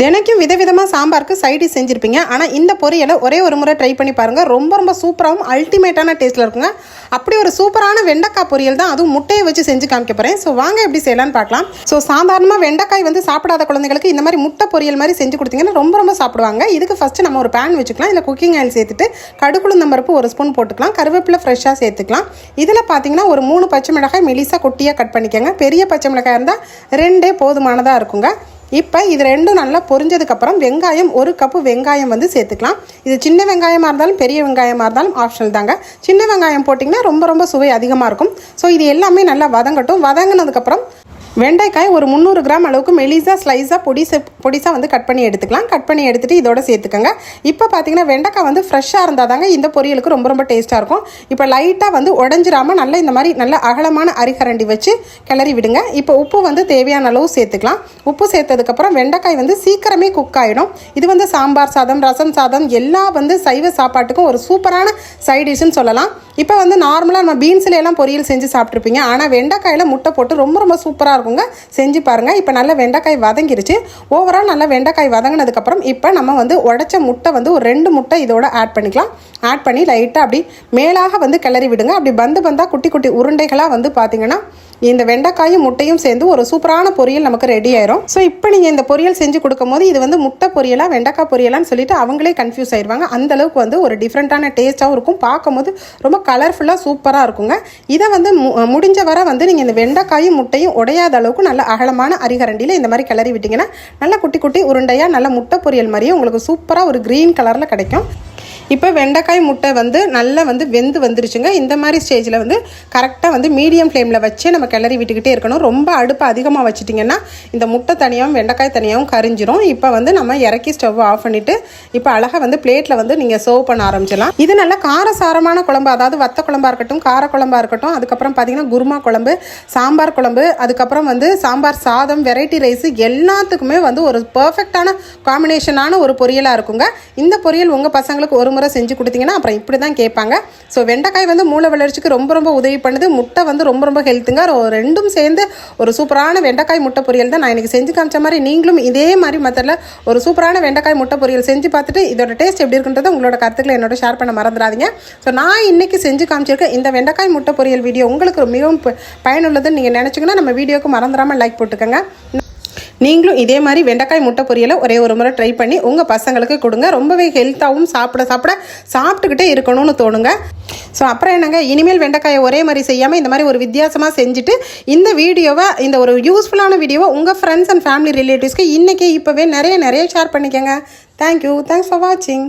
தினைக்கும் விதவிதமாக சாம்பாருக்கு சைடி செஞ்சுருப்பீங்க. ஆனால் இந்த பொரியலை ஒரே ஒரு முறை ட்ரை பண்ணி பாருங்கள் ரொம்ப ரொம்ப சூப்பராகவும் அல்டிமேட்டான டேஸ்ட்டில் இருக்குங்க. அப்படி ஒரு சூப்பரான வெண்டைக்காய் பொரியல் தான் அதுவும் முட்டையை வச்சு செஞ்சு காமிக்க போகிறேன் ஸோ வாங்க எப்படி செய்யலாம்னு பார்க்கலாம். ஸோ சாதாரணமாக வெண்டைக்காய் வந்து சாப்பிடாத குழந்தைகளுக்கு இந்த மாதிரி முட்டை பொரியல் மாதிரி செஞ்சு கொடுத்தீங்கன்னா ரொம்ப ரொம்ப சாப்பிடுவாங்க. இதுக்கு ஃபஸ்ட்டு நம்ம ஒரு பேன் வச்சுக்கலாம். இல்லை குக்கிங் ஆயில் சேர்த்துட்டு கடுகுளுந்தம் பருப்பு ஒரு ஸ்பூன் போட்டுக்கலாம். கருவேப்பிலை ஃப்ரெஷ்ஷாக சேர்த்துக்கலாம். இதில் பார்த்தீங்கன்னா ஒரு மூணு பச்சை மிளகாய் மெலிசாக கொட்டியாக கட் பண்ணிக்கோங்க. பெரிய பச்சை மிளகாய் இருந்தால் ரெண்டே போதுமானதாக இருக்குங்க. இப்போ இது ரெண்டும் நல்லா பொரிஞ்சதுக்கப்புறம் வெங்காயம் ஒரு கப்பு வெங்காயம் வந்து சேர்த்துக்கலாம். இது சின்ன வெங்காயமாக இருந்தாலும் பெரிய வெங்காயமாக இருந்தாலும் ஆப்ஷனல் தாங்க. சின்ன வெங்காயம் போட்டிங்கன்னா ரொம்ப ரொம்ப சுவை அதிகமாக இருக்கும். ஸோ இது எல்லாமே நல்லா வதங்கட்டும். வதங்கினதுக்கப்புறம் வெண்டைக்காய் ஒரு முந்நூறு கிராம் அளவுக்கு மெலிசாக ஸ்லைஸாக பொடிசா பொடிசாக வந்து கட் பண்ணி எடுத்துக்கலாம். கட் பண்ணி எடுத்துகிட்டு இதோட சேர்த்துக்கோங்க. இப்போ பார்த்தீங்கன்னா வெண்டைக்காய் வந்து ஃப்ரெஷ்ஷாக இருந்தால் தாங்க இந்த பொரியலுக்கு ரொம்ப ரொம்ப டேஸ்ட்டாக இருக்கும். இப்போ லைட்டாக வந்து உடஞ்சிராமல் நல்லா இந்த மாதிரி நல்ல அகலமான அரிகரண்டி வச்சு கிளறி விடுங்க. இப்போ உப்பு வந்து தேவையான அளவு சேர்த்துக்கலாம். உப்பு சேர்த்ததுக்கப்புறம் வெண்டைக்காய் வந்து சீக்கிரமே குக் ஆகிடும் இது வந்து சாம்பார் சாதம் ரசம் சாதம் எல்லா வந்து சைவ சாப்பாட்டுக்கும் ஒரு சூப்பரான சைட் சொல்லலாம். இப்போ வந்து நார்மலாக நம்ம பீன்ஸ்ல எல்லாம் பொரியல் செஞ்சு சாப்பிட்ருப்பீங்க ஆனால் வெண்டைக்காயில் முட்டை போட்டு ரொம்ப ரொம்ப சூப்பராக இருக்குங்க. செஞ்சு பாருங்கள் இப்போ நல்லா வெண்டைக்காய் வதங்கிருச்சு. ஓவரால் நல்லா வெண்டைக்காய் வதங்கினதுக்கப்புறம் இப்போ நம்ம வந்து உடச்ச முட்டை வந்து ஒரு ரெண்டு முட்டை இதோட ஆட் பண்ணிக்கலாம். ஆட் பண்ணி லைட்டாக அப்படி மேலாக வந்து கிளறி விடுங்க. அப்படி பந்து பந்தாக குட்டி குட்டி உருண்டைகளாக வந்து பார்த்திங்கன்னா இந்த வெண்டைக்காயும் முட்டையும் சேர்ந்து ஒரு சூப்பரான பொரியல் நமக்கு ரெடி ஆயிரும். ஸோ இப்போ நீங்கள் இந்த பொரியல் செஞ்சு கொடுக்கும் போது இது வந்து முட்டை பொரியலா வெண்டைக்காய் பொரியலான்னு சொல்லிட்டு அவங்களே கன்ஃபியூஸ் ஆயிடுவாங்க அந்த அளவுக்கு வந்து ஒரு டிஃப்ரெண்ட்டான டேஸ்ட்டாகவும் இருக்கும். பார்க்கும்போது ரொம்ப கலர்ஃபுல்லாக சூப்பராக இருக்குங்க. இதை வந்து மு- முடிஞ்ச வரை வந்து நீங்கள் இந்த வெண்டைக்காயும் முட்டையும் உடையாத அளவுக்கு நல்ல அகலமான அரிகரண்டியில் இந்த மாதிரி கிளறி விட்டிங்கன்னா நல்ல குட்டி குட்டி உருண்டையாக நல்ல முட்டை பொரியல் மாதிரியே உங்களுக்கு சூப்பராக ஒரு க்ரீன் கலரில் கிடைக்கும். இப்போ வெண்டைக்காய் முட்டை வந்து நல்லா வந்து வெந்து வந்துருச்சுங்க. இந்த மாதிரி ஸ்டேஜில் வந்து கரெக்டாக வந்து மீடியம் ஃப்ளேமில் வச்சு நம்ம கிளறி விட்டுக்கிட்டே இருக்கணும். ரொம்ப அடுப்பு அதிகமாக வச்சுட்டிங்கன்னா இந்த முட்டை தனியாகவும் வெண்டைக்காய் தனியாகவும் கரிஞ்சிரும். இப்போ வந்து நம்ம இறக்கி ஸ்டவ் ஆஃப் பண்ணிவிட்டு இப்போ அழகாக வந்து பிளேட்டில் வந்து நீங்கள் சர்வ் பண்ண ஆரம்பிச்சிடலாம். இது நல்ல காரசாரமான குழம்பு. அதாவது வத்த குழம்பாக இருக்கட்டும் கார குழம்பாக இருக்கட்டும் அதுக்கப்புறம் பார்த்தீங்கன்னா குருமா குழம்பு சாம்பார் குழம்பு அதுக்கப்புறம் வந்து சாம்பார் சாதம் வெரைட்டி ரைஸ் எல்லாத்துக்குமே வந்து ஒரு பர்ஃபெக்டான காம்பினேஷனான ஒரு பொரியலாக இருக்குங்க. இந்த பொரியல் உங்கள் பசங்களுக்கு ஒரு முறை செஞ்சு கொடுத்தீங்கன்னா அப்புறம் இப்படி தான் கேட்பாங்க. ஸோ வெண்டைக்காய் வந்து மூளை வளர்ச்சிக்கு ரொம்ப ரொம்ப உதவி பண்ணுது. முட்டை வந்து ரொம்ப ரொம்ப ஹெல்த்துங்க ரெண்டும் சேர்ந்து ஒரு சூப்பரான வெண்டைக்காய் முட்டை பொரியல் தான் நான் இன்னைக்கு செஞ்சு காமிச்ச மாதிரி நீங்களும் இதே மாதிரி மெத்தடில் ஒரு சூப்பரான வெண்டைக்காய் முட்டை பொரியல் செஞ்சு பார்த்துட்டு இதோட டேஸ்ட் எப்படி இருக்குன்றதை உங்களோட கருத்துக்களை என்னோட ஷேர் பண்ண மறந்துடாதீங்க. ஸோ நான் இன்னைக்கு செஞ்சு காமிச்சிருக்கேன் இந்த வெண்டைக்காய் முட்டை பொரியல் வீடியோ உங்களுக்கு மிகவும் ப- பயனுள்ளதுன்னு நீங்கள் நினச்சிங்கன்னா நம்ம வீடியோக்கு மறந்துடாமல் லைக் போட்டுக்கோங்க. நீங்களும் இதே மாதிரி வெண்டைக்காய் முட்டை பொரியலை ஒரே ஒரு முறை ட்ரை பண்ணி உங்கள் பசங்களுக்கு கொடுங்க. ரொம்பவே ஹெல்த்தாகவும் சாப்பிட சாப்பிட சாப்பிட்டுக்கிட்டே இருக்கணும்னு தோணுங்க. ஸோ அப்புறம் என்னங்க? இனிமேல் வெண்டைக்காயை ஒரே மாதிரி செய்யாமல் இந்த மாதிரி ஒரு வித்தியாசமாக செஞ்சுட்டு இந்த வீடியோவை இந்த ஒரு யூஸ்ஃபுல்லான வீடியோவை உங்கள் ஃப்ரெண்ட்ஸ் அண்ட் ஃபேமிலி ரிலேட்டிவ்ஸ்க்கு இன்றைக்கி இப்போவே நிறைய நிறைய ஷேர் பண்ணிக்கோங்க. தேங்க்யூ தேங்க்ஸ் ஃபார் வாட்சிங்